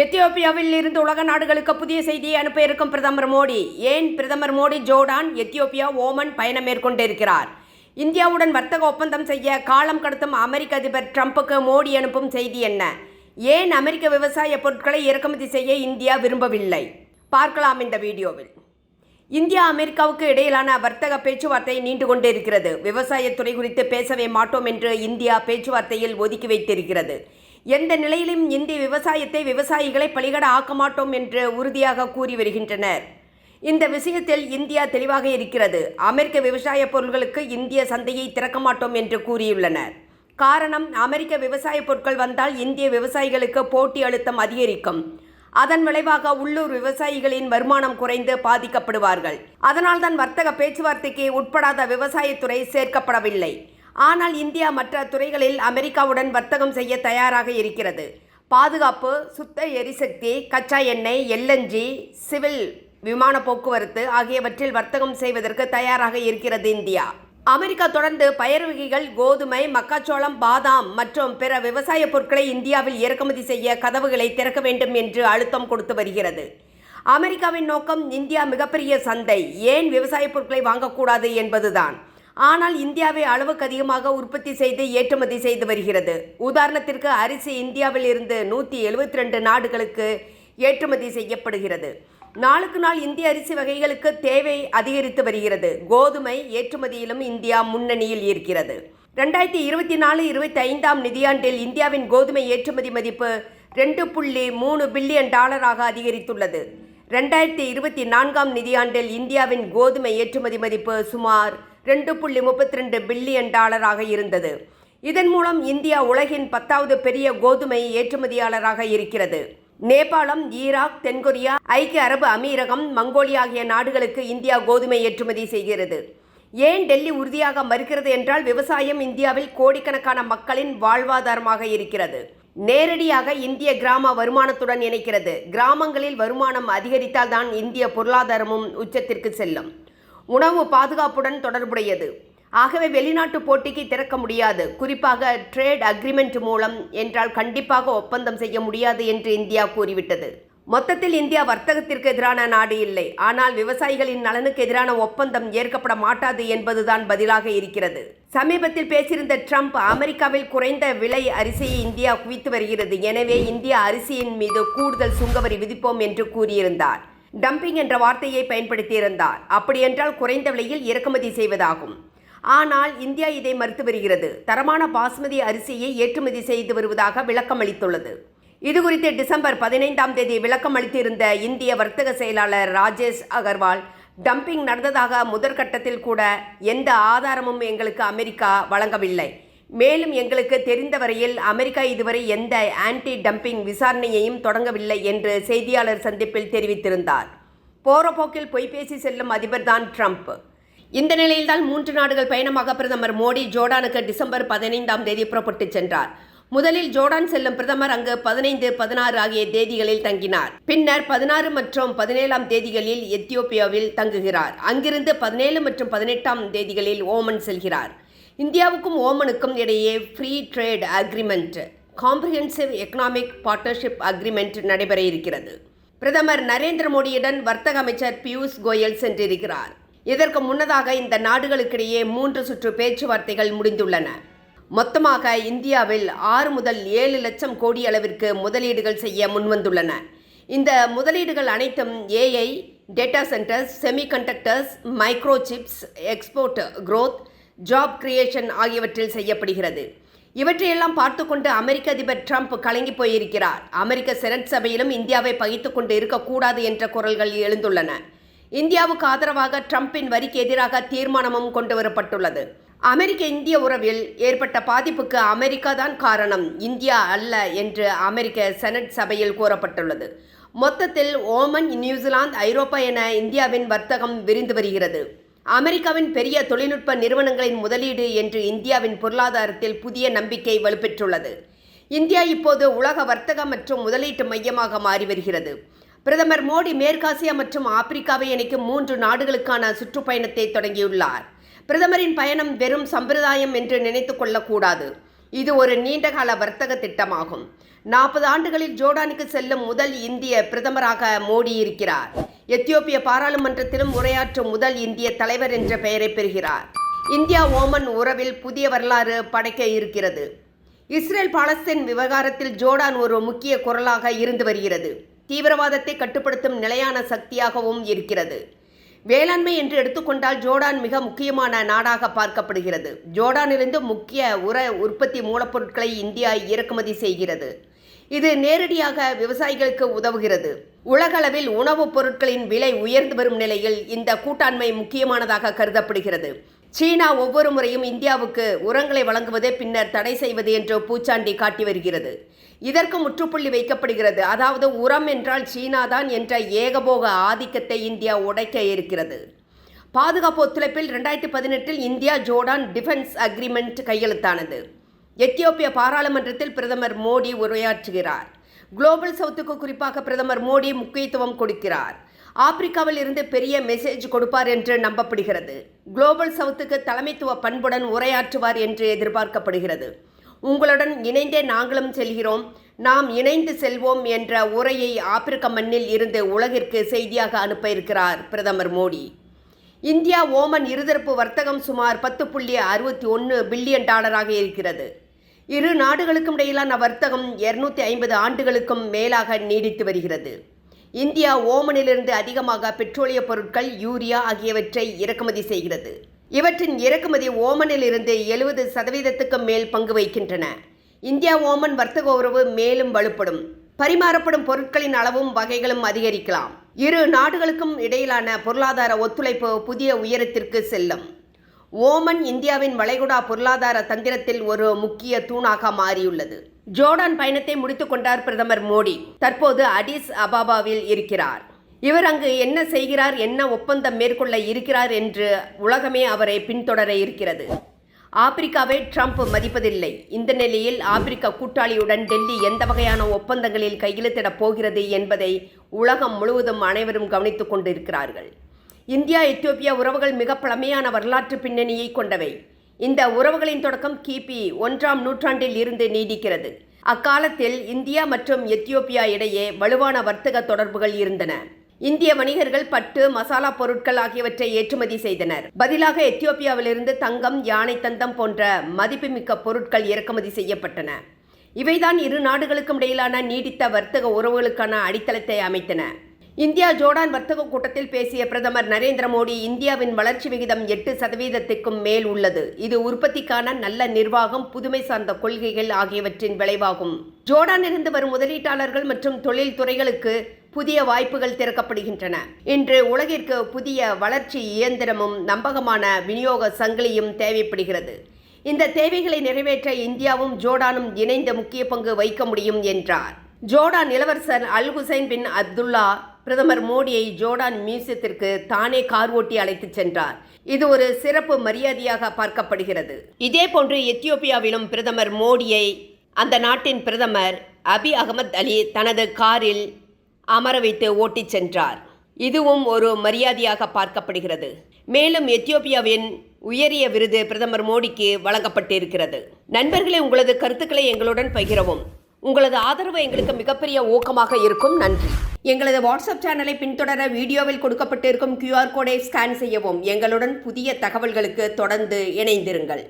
எத்தியோப்பியாவில் இருந்து உலக நாடுகளுக்கு புதிய செய்தியை அனுப்ப இருக்கும் பிரதமர் மோடி. ஏன் பிரதமர் மோடி ஜோர்டான் எத்தியோப்பியா ஓமன் பயணம் மேற்கொண்டிருக்கிறார்? இந்தியாவுடன் வர்த்தக ஒப்பந்தம் செய்ய காலம் கடத்தும் அமெரிக்க அதிபர் ட்ரம்புக்கு மோடி அனுப்பும் செய்தி என்ன? ஏன் அமெரிக்க விவசாய பொருட்களை இறக்குமதி செய்ய இந்தியா விரும்பவில்லை? பார்க்கலாம் இந்த வீடியோவில். இந்தியா அமெரிக்காவுக்கு இடையிலான வர்த்தக பேச்சுவார்த்தை நீண்டு கொண்டிருக்கிறது. விவசாயத்துறை குறித்து பேசவே மாட்டோம் என்று இந்தியா பேச்சுவார்த்தையில் ஒதுக்கி வைத்திருக்கிறது. எந்த நிலையிலும் இந்திய விவசாயத்தை விவசாயிகளை பலிகட ஆக்க மாட்டோம் என்று உறுதியாக கூறி வருகின்றனர். இந்த விஷயத்தில் இந்தியா தெளிவாக இருக்கிறது. அமெரிக்க விவசாய பொருட்களுக்கு இந்திய சந்தையை திறக்க மாட்டோம் என்று கூறியுள்ளனர். காரணம் அமெரிக்க விவசாய பொருட்கள் வந்தால் இந்திய விவசாயிகளுக்கு போட்டி அழுத்தம் அதிகரிக்கும். அதன் விளைவாக உள்ளூர் விவசாயிகளின் வருமானம் குறைந்து பாதிக்கப்படுவார்கள். அதனால்தான் வர்த்தக பேச்சுவார்த்தைக்கு உட்படாத விவசாயத்துறை சேர்க்கப்படவில்லை. ஆனால் இந்தியா மற்ற துறைகளில் அமெரிக்காவுடன் வர்த்தகம் செய்ய தயாராக இருக்கிறது. பாதுகாப்பு சுத்த எரிசக்தி கச்சா எண்ணெய் எல்என்ஜி சிவில் விமான போக்குவரத்து ஆகியவற்றில் வர்த்தகம் செய்வதற்கு தயாராக இருக்கிறது இந்தியா. அமெரிக்கா தொடர்ந்து பயிர் வகைகள் கோதுமை மக்காச்சோளம் பாதாம் மற்றும் பிற விவசாய பொருட்களை இந்தியாவில் இறக்குமதி செய்ய கதவுகளை திறக்க வேண்டும் என்று அழுத்தம் கொடுத்து வருகிறது. அமெரிக்காவின் நோக்கம் இந்தியா மிகப்பெரிய சந்தை ஏன் விவசாய பொருட்களை வாங்கக்கூடாது என்பதுதான். ஆனால் இந்தியாவை அளவுக்கு அதிகமாக உற்பத்தி செய்து ஏற்றுமதி செய்து வருகிறது. உதாரணத்திற்கு அரிசி இந்தியாவில் இருந்து நூற்றி எழுபத்தி ரெண்டு நாடுகளுக்கு ஏற்றுமதி செய்யப்படுகிறது. நாளுக்கு நாள் இந்திய அரிசி வகைகளுக்கு தேவை அதிகரித்து வருகிறது. கோதுமை ஏற்றுமதியிலும் இந்தியா முன்னணியில் இருக்கிறது. ரெண்டாயிரத்தி இருபத்தி நாலு இருபத்தி ஐந்தாம் நிதியாண்டில் இந்தியாவின் கோதுமை ஏற்றுமதி மதிப்பு ரெண்டு புள்ளி மூணு பில்லியன் டாலராக அதிகரித்துள்ளது. ரெண்டாயிரத்தி இருபத்தி நான்காம் நிதியாண்டில் இந்தியாவின் கோதுமை ஏற்றுமதி மதிப்பு சுமார் ரெண்டு புள்ளி முப்பத்தி ரெண்டு பில்லியன் டாலராக இருந்தது. இதன் மூலம் இந்தியா உலகின் பத்தாவது பெரிய கோதுமை ஏற்றுமதியாளராக இருக்கிறது. நேபாளம் ஈராக் தென்கொரியா ஐக்கிய அரபு அமீரகம் மங்கோலியா ஆகிய நாடுகளுக்கு இந்தியா கோதுமை ஏற்றுமதி செய்கிறது. ஏன் டெல்லி உறுதியாக மறுக்கிறது என்றால் விவசாயம் இந்தியாவில் கோடிக்கணக்கான மக்களின் வாழ்வாதாரமாக இருக்கிறது. நேரடியாக இந்திய கிராம வருமானத்துடன் இணைக்கிறது. கிராமங்களில் வருமானம் அதிகரித்தால் தான் இந்திய பொருளாதாரமும் உச்சத்திற்கு செல்லும். உணவு பாதுகாப்புடன் தொடர்புடையது. ஆகவே வெளிநாட்டு போட்டிக்கு திறக்க முடியாது. குறிப்பாக ட்ரேட் அக்ரிமெண்ட் மூலம் என்றால் கண்டிப்பாக ஒப்பந்தம் செய்ய முடியாது என்று இந்தியா கூறிவிட்டது. மொத்தத்தில் இந்தியா வர்த்தகத்திற்கு எதிரான நாடு இல்லை. ஆனால் விவசாயிகளின் நலனுக்கு எதிரான ஒப்பந்தம் ஏற்கப்பட மாட்டாது என்பதுதான் பதிலாக இருக்கிறது. சமீபத்தில் பேசியிருந்த ட்ரம்ப் அமெரிக்காவில் குறைந்த விலை அரிசியை இந்தியா குவித்து வருகிறது. எனவே இந்தியா அரிசியின் மீது கூடுதல் சுங்கவரி விதிப்போம் என்று கூறியிருந்தார். டம்பிங் என்ற வார்த்தையை பயன்படுத்தியிருந்தார். அப்படியென்றால் குறைந்த விலையில் இறக்குமதி செய்வதாகும். ஆனால் இந்தியா இதை மறுத்து வருகிறது. தரமான பாஸ்மதி அரிசியை ஏற்றுமதி செய்து வருவதாக விளக்கம் அளித்துள்ளது. இதுகுறித்து டிசம்பர் பதினைந்தாம் தேதி விளக்கம் அளித்திருந்த இந்திய வர்த்தக செயலாளர் ராஜேஷ் அகர்வால் டம்பிங் நடந்ததாக முதற்கட்டத்தில் கூட எந்த ஆதாரமும் எங்களுக்கு அமெரிக்கா வழங்கவில்லை. மேலும் எங்களுக்கு தெரிந்த வரையில் அமெரிக்கா இதுவரை எந்த ஆன்டி டம்பிங் விசாரணையையும் தொடங்கவில்லை என்று செய்தியாளர் சந்திப்பில் தெரிவித்திருந்தார். போற போக்கில் பொய்பேசி செல்லும் அதிபர் தான் ட்ரம்ப். இந்த நிலையில்தான் மூன்று நாடுகள் பயணமாக பிரதமர் மோடி ஜோர்டானுக்கு டிசம்பர் பதினைந்தாம் தேதி புறப்பட்டு சென்றார். முதலில் ஜோர்டான் செல்லும் பிரதமர் அங்கு பதினைந்து பதினாறு ஆகிய தேதிகளில் தங்கினார். பின்னர் பதினாறு மற்றும் பதினேழாம் தேதிகளில் எத்தியோப்பியாவில் தங்குகிறார். அங்கிருந்து பதினேழு மற்றும் பதினெட்டாம் தேதிகளில் ஓமன் செல்கிறார். இந்தியாவுக்கும் ஓமனுக்கும் இடையே free trade agreement comprehensive economic partnership agreement நடைபெற இருக்கிறது. பிரதமர் நரேந்திர மோடியுடன் வர்த்தக அமைச்சர் பியூஷ் கோயல் சென்றிருக்கிறார். இதற்கு முன்னதாக இந்த நாடுகளுக்கிடையே மூன்று சுற்று பேச்சுவார்த்தைகள் முடிந்துள்ளன. மொத்தமாக இந்தியாவில் ஆறு முதல் ஏழு லட்சம் கோடி அளவிற்கு முதலீடுகள் செய்ய முன்வந்துள்ளன. இந்த முதலீடுகள் அனைத்தும் AI data centres semiconductors microchips export growth job creation ஆகியவற்றில் செய்யப்படுகிறது. இவற்றையெல்லாம் பார்த்து கொண்டு அமெரிக்க அதிபர் ட்ரம்ப் கலங்கி போயிருக்கிறார். அமெரிக்க செனட் சபையிலும் இந்தியாவை பகித்து கொண்டு இருக்கக்கூடாது என்ற குரல்கள் எழுந்துள்ளன. இந்தியாவுக்கு ஆதரவாக ட்ரம்பின் வரிக்கு எதிராக தீர்மானமும் கொண்டு வரப்பட்டுள்ளது அமெரிக்க இந்திய உறவில் ஏற்பட்ட பாதிப்புக்கு அமெரிக்கா தான் காரணம். இந்தியா அல்ல என்று அமெரிக்க செனட் சபையில் கூறப்பட்டுள்ளது. மொத்தத்தில் ஓமன் நியூசிலாந்து ஐரோப்பா என இந்தியாவின் வர்த்தகம் விரிந்து வருகிறது. அமெரிக்காவின் பெரிய தொழில்நுட்ப நிறுவனங்களின் முதலீடு என்று இந்தியாவின் பொருளாதாரத்தில் புதிய நம்பிக்கை வலுப்பெற்றுள்ளது. இந்தியா இப்போது உலக வர்த்தக மற்றும் முதலீட்டு மையமாக மாறி வருகிறது. பிரதமர் மோடி மேற்காசியா மற்றும் ஆப்பிரிக்காவை இணைக்கும் மூன்று நாடுகளுக்கான சுற்றுப்பயணத்தை தொடங்கியுள்ளார். பிரதமரின் பயணம் வெறும் சம்பிரதாயம் என்று நினைத்து கொள்ளக்கூடாது. இது ஒரு நீண்டகால வர்த்தக திட்டமாகும். நாற்பது ஆண்டுகளில் ஜோர்டானுக்கு செல்லும் முதல் இந்திய பிரதமராக மோடி இருக்கிறார். எத்தியோப்பிய பாராளுமன்றத்திலும் உரையாற்றும் முதல் இந்திய தலைவர் என்ற பெயரை பெறுகிறார். இந்தியா ஓமன் உறவில் புதிய வரலாறு படைக்க இருக்கிறது. இஸ்ரேல் பாலஸ்தீன் விவகாரத்தில் ஜோர்டான் ஒரு முக்கிய குரலாக இருந்து வருகிறது. தீவிரவாதத்தை கட்டுப்படுத்தும் நிலையான சக்தியாகவும் இருக்கிறது. வேளாண்மை என்று எடுத்துக்கொண்டால் ஜோர்டான் மிக முக்கியமான நாடாக பார்க்கப்படுகிறது. ஜோர்டானிலிருந்து முக்கிய உர உற்பத்தி மூலப்பொருட்களை இந்தியா இறக்குமதி செய்கிறது. இது நேரடியாக விவசாயிகளுக்கு உதவுகிறது. உலகளவில் உணவுப் பொருட்களின் விலை உயர்ந்து வரும் நிலையில் இந்த கூட்டாண்மை முக்கியமானதாக கருதப்படுகிறது. சீனா ஒவ்வொரு முறையும் இந்தியாவுக்கு உரங்களை வழங்குவதே பின்னர் தடை செய்வது என்று பூச்சாண்டி காட்டி வருகிறது. இதற்கு முற்றுப்புள்ளி வைக்கப்படுகிறது. அதாவது உரம் என்றால் சீனாதான் என்ற ஏகபோக ஆதிக்கத்தை இந்தியா உடைக்க இருக்கிறது. பாதுகாப்பு ஒத்துழைப்பில் ரெண்டாயிரத்தி பதினெட்டில் இந்தியா ஜோர்டான் டிஃபென்ஸ் அக்ரிமெண்ட் கையெழுத்தானது. எத்தியோப்பிய பாராளுமன்றத்தில் பிரதமர் மோடி உரையாற்றுகிறார். குளோபல் சவுத்துக்கு குறிப்பாக பிரதமர் மோடி முக்கியத்துவம் கொடுக்கிறார். ஆப்பிரிக்காவில் இருந்து பெரிய மெசேஜ் கொடுப்பார் என்று நம்பப்படுகிறது. குளோபல் சவுத்துக்கு தலைமைத்துவ பண்புடன் உரையாற்றுவார் என்று எதிர்பார்க்கப்படுகிறது. உங்களுடன் இணைந்தே நாங்களும் செல்கிறோம். நாம் இணைந்து செல்வோம் என்ற உரையை ஆப்பிரிக்க மண்ணில் இருந்து உலகிற்கு செய்தியாக அனுப்ப இருக்கிறார் பிரதமர் மோடி. இந்தியா ஓமன் இருதரப்பு வர்த்தகம் சுமார் பத்து புள்ளி அறுபத்தி ஒன்று பில்லியன் டாலராக இருக்கிறது. இரு நாடுகளுக்கும் இடையிலான வர்த்தகம் இருநூத்தி ஐம்பது ஆண்டுகளுக்கும் மேலாக நீடித்து வருகிறது. இந்தியா ஓமனிலிருந்து அதிகமாக பெட்ரோலிய பொருட்கள் யூரியா ஆகியவற்றை இறக்குமதி செய்கிறது. இவற்றின் இறக்குமதி ஓமனில் இருந்து எழுபது சதவீதத்துக்கும் மேல் பங்கு வகிக்கின்றன. இந்தியா ஓமன் வர்த்தக உறவு மேலும் வலுப்படும். பரிமாறப்படும் பொருட்களின் அளவும் வகைகளும் அதிகரிக்கலாம். இரு நாடுகளுக்கும் இடையிலான பொருளாதார ஒத்துழைப்பு புதிய உயரத்திற்கு செல்லும். ஓமன் இந்தியாவின் வளைகுடா பொருளாதார தந்திரத்தில் ஒரு முக்கிய தூணாக மாறியுள்ளது. ஜோர்டான் பயணத்தை முடித்துக் கொண்டார் பிரதமர் மோடி. தற்போது அடிஸ் அபாபாவில் இருக்கிறார். இவர் அங்கு என்ன செய்கிறார் என்ன ஒப்பந்தம் மேற்கொள்ள இருக்கிறார் என்று உலகமே அவரை பின்தொடர இருக்கிறது. ஆப்பிரிக்காவை ட்ரம்ப் மதிப்பதில்லை. இந்த நிலையில் ஆப்பிரிக்க கூட்டாளியுடன் டெல்லி எந்த வகையான ஒப்பந்தங்களில் கையெழுத்திடப் போகிறது என்பதை உலகம் முழுவதும் அனைவரும் கவனித்துக் கொண்டிருக்கிறார்கள். இந்தியா எத்தியோப்பியா உறவுகள் மிக பழமையான வரலாற்று பின்னணியை கொண்டவை. இந்த உறவுகளின் தொடக்கம் கிபி ஒன்றாம் நூற்றாண்டில் இருந்து நீடிக்கிறது. அக்காலத்தில் இந்தியா மற்றும் எத்தியோப்பியா இடையே வலுவான வர்த்தக தொடர்புகள் இருந்தன. இந்திய வணிகர்கள் பட்டு மசாலா பொருட்கள் ஆகியவற்றை ஏற்றுமதி செய்தனர். பதிலாக எத்தியோப்பியாவிலிருந்து தங்கம் யானை தந்தம் போன்ற மதிப்புமிக்க பொருட்கள் இறக்குமதி செய்யப்பட்டன. இவைதான் இரு நாடுகளுக்கும் இடையிலான நீடித்த வர்த்தக உறவுகளுக்கான அடித்தளத்தை அமைத்தன. இந்தியா ஜோர்டான் வர்த்தக கூட்டத்தில் பேசிய பிரதமர் நரேந்திர மோடி இந்தியாவின் வளர்ச்சி விகிதம் எட்டு சதவீதத்திற்கும் மேல் உள்ளது. இது உற்பத்திக்கான நல்ல நிர்வாகம் புதுமை சார்ந்த கொள்கைகள் ஆகியவற்றின் விளைவாகும். ஜோர்டானிலிருந்து வரும் முதலீட்டாளர்கள் மற்றும் தொழில் துறைகளுக்கு புதிய வாய்ப்புகள் திறக்கப்படுகின்றன. இன்று உலகிற்கு புதிய வளர்ச்சி இயந்திரமும் நம்பகமான விநியோக சங்கிலியும் தேவைப்படுகிறது. இந்த தேவைகளை நிறைவேற்ற இந்தியாவும் ஜோர்டானும் இணைந்த முக்கிய பங்கு வைக்க முடியும் என்றார். ஜோர்டான் இளவரசர் அல் ஹுசைன் பின் அப்துல்லா பிரதமர் மோடியை ஜோர்டான் மியூசியத்திற்கு தானே கார் ஓட்டி அழைத்துச் சென்றார். இது ஒரு சிறப்பு மரியாதையாக பார்க்கப்படுகிறது. இதே போன்று எத்தியோப்பியாவிலும் பிரதமர் மோடியை அந்த நாட்டின் பிரதமர் அபி அகமத் அலி தனது காரில் அமர வைத்து ஓட்டிச் சென்றார். இதுவும் ஒரு மரியாதையாக பார்க்கப்படுகிறது. மேலும் எத்தியோப்பியாவின் உயரிய விருது பிரதமர் மோடிக்கு வழங்கப்பட்டிருக்கிறது. நண்பர்களே உங்களது கருத்துக்களை எங்களுடன் பகிரவும். உங்களது ஆதரவு எங்களுக்கு மிகப்பெரிய ஊக்கமாக இருக்கும். நன்றி. எங்களது வாட்ஸ்அப் சேனலை பின்தொடர வீடியோவில் கொடுக்கப்பட்டிருக்கும் கியூஆர் கோடை ஸ்கேன் செய்யவும். எங்களுடன் புதிய தகவல்களுக்கு தொடர்ந்து இணைந்திருங்கள்.